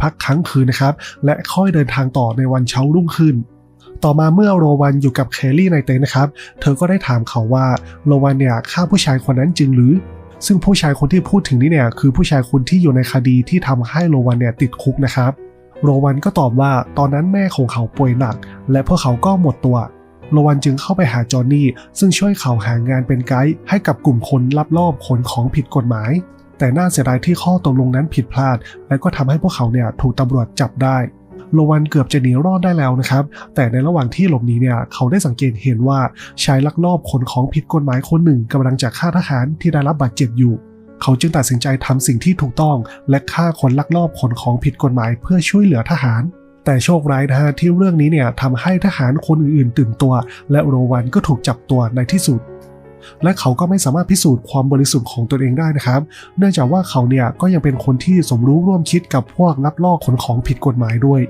พักค้างคืนนะครับ และค่อยเดินทางต่อในวันเช้ารุ่งขึ้น ต่อมาเมื่อโรวันอยู่กับเคลลี่ในเต็นท์นะครับ เธอก็ได้ถามเขาว่าโรวันเนี่ยฆ่าผู้ชายคนนั้นจริงหรือ ซึ่งผู้ชายคนที่พูดถึงนี่เนี่ยคือผู้ชายคนที่อยู่ในคดีที่ทำให้โรวันเนี่ยติดคุกนะครับ โรวันก็ตอบว่าตอนนั้นแม่ของเขาป่วยหนัก และพวกเขาก็หมดตัวโรวันจึงเข้าไปหาจอห์นนี่ซึ่งช่วยเขาหางานเป็นไกด์ให้กับกลุ่มคนลับลอบขนของผิดกฎหมาย แต่น่าเสียดายที่ข้อตกลงนั้นผิดพลาด และก็ทำให้พวกเขาเนี่ยถูกตำรวจจับได้โรวันเกือบจะหนีรอดได้แล้วนะครับ แต่ในระหว่างที่หลบหนีเนี่ย เขาได้สังเกตเห็นว่าชายลักลอบขนของผิดกฎหมายคนหนึ่งกำลังจะฆ่าทหารที่ได้รับบาดเจ็บอยู่ เขาจึงตัดสินใจทำสิ่งที่ถูกต้อง และฆ่าคนลักลอบขนของผิดกฎหมายเพื่อช่วยเหลือทหาร แต่โชคร้ายนะฮะที่เรื่องนี้เนี่ยทำให้ทหารคนอื่นๆ ตื่นตัว และโรวันก็ถูกจับตัวในที่สุด และเขาก็ไม่สามารถพิสูจน์ความบริสุทธิ์ของตนเองได้นะครับ เนื่องจากว่าเขาเนี่ยก็ยังเป็นคนที่สมรู้ร่วมคิดกับพวกลักลอบขนของผิดกฎหมายด้วย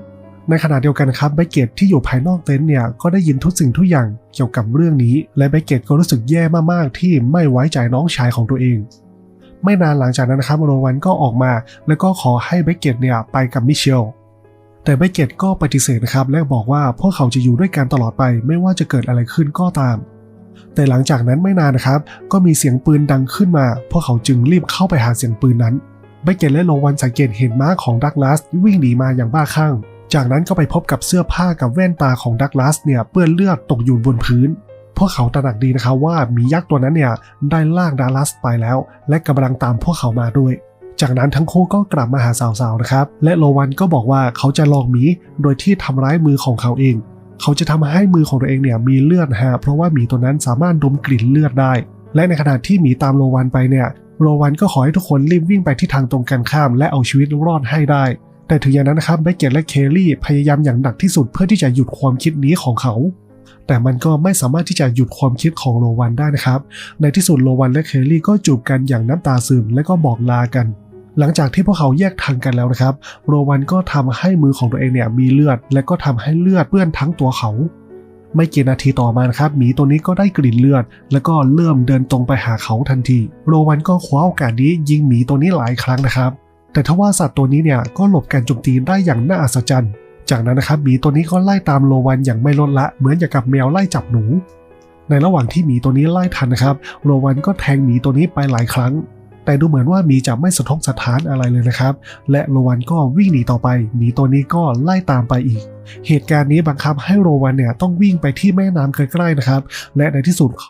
ในขณะเดียวกันครับไบเกตที่อยู่ภายนอกเต็นท์เนี่ยก็ได้ยินทุกสิ่งทุกอย่างเกี่ยวกับเรื่องนี้ และไบเกตก็รู้สึกแย่มากๆ ที่ไม่ไว้ใจน้องชายของตัวเองไม่นานหลังจากนั้นนะครับโรวันก็ออกมา แล้วก็ขอให้ไบเกตเนี่ยไปกับมิเชล แต่ไบเกตก็ปฏิเสธนะครับและบอกว่าพวกเขาจะอยู่ด้วยกันตลอดไปไม่ว่าจะเกิดอะไรขึ้นก็ตาม แต่หลังจากนั้นไม่นานนะครับ ก็มีเสียงปืนดังขึ้นมา พวกเขาจึงรีบเข้าไปหาเสียงปืนนั้นไบเกตและโรวันสังเกตเห็นม้าของดักลาสวิ่งหนีมาอย่างบ้าคลั่ง จากนั้นก็ไปพบกับเสื้อผ้ากับแว่นตาของดักลาสเนี่ยเปื้อนเลือดตกอยู่บนพื้น พวกเขาตระหนักดีนะครับว่ามียักษ์ตัวนั้นเนี่ยได้ลากดักลาสไปแล้ว และกำลังตามพวกเขามาด้วย จากนั้นทั้งคู่ก็กลับมาหาสาวๆนะครับ และโรวันก็บอกว่าเขาจะลองหมีโดยที่ทำร้ายมือของเขาเอง เขาจะทำให้มือของตัวเองเนี่ยมีเลือดฮะเพราะว่าหมีตัวนั้นสามารถดมกลิ่นเลือดได้ และในขณะที่หมีตามโรวันไปเนี่ยโรวันก็ขอให้ทุกคนรีบวิ่งไปที่ทางตรงกันข้าม และเอาชีวิตรอดให้ได้ แต่ถึงอย่างนั้นนะครับเบเกตและเคลลี่พยายามอย่างหนักที่สุดเพื่อที่จะหยุดความคิดนี้ของเขา แต่มันก็ไม่สามารถที่จะหยุดความคิดของโรวันได้นะครับ ในที่สุดโรวันและเคลลี่ก็จูบกันอย่างน้ำตาซึมและก็บอกลากัน หลังจากที่พวกเขาแยกทางกันแล้วนะครับ โรวันก็ทำให้มือของตัวเองเนี่ยมีเลือด และก็ทำให้เลือดเปื้อนทั้งตัวเขา ไม่กี่นาทีต่อมาครับหมีตัวนี้ก็ได้กลิ่นเลือด แล้วก็เริ่มเดินตรงไปหาเขาทันที โรวันก็คว้าโอกาสนี้ยิงหมีตัวนี้หลายครั้งนะครับ แต่ทว่าสัตว์ตัวนี้เนี่ยก็หลบการโจมตีได้อย่างน่าอัศจรรย์ จากนั้นนะครับหมีตัวนี้ก็ไล่ตามโรวันอย่างไม่ลดละเหมือนอย่างกับแมวไล่จับหนู ในระหว่างที่หมีตัวนี้ไล่ทันนะครับ โรวันก็แทงหมีตัวนี้ไปหลายครั้ง แต่ดูเหมือนว่าหมีจะไม่สะทกสะท้านอะไรเลยนะครับ และโรวันก็วิ่งหนีต่อไปหมีตัวนี้ก็ไล่ตามไปอีก เหตุการณ์นี้บังคับให้โรวันเนี่ยต้องวิ่งไปที่แม่น้ำใกล้ๆนะครับ และในที่สุด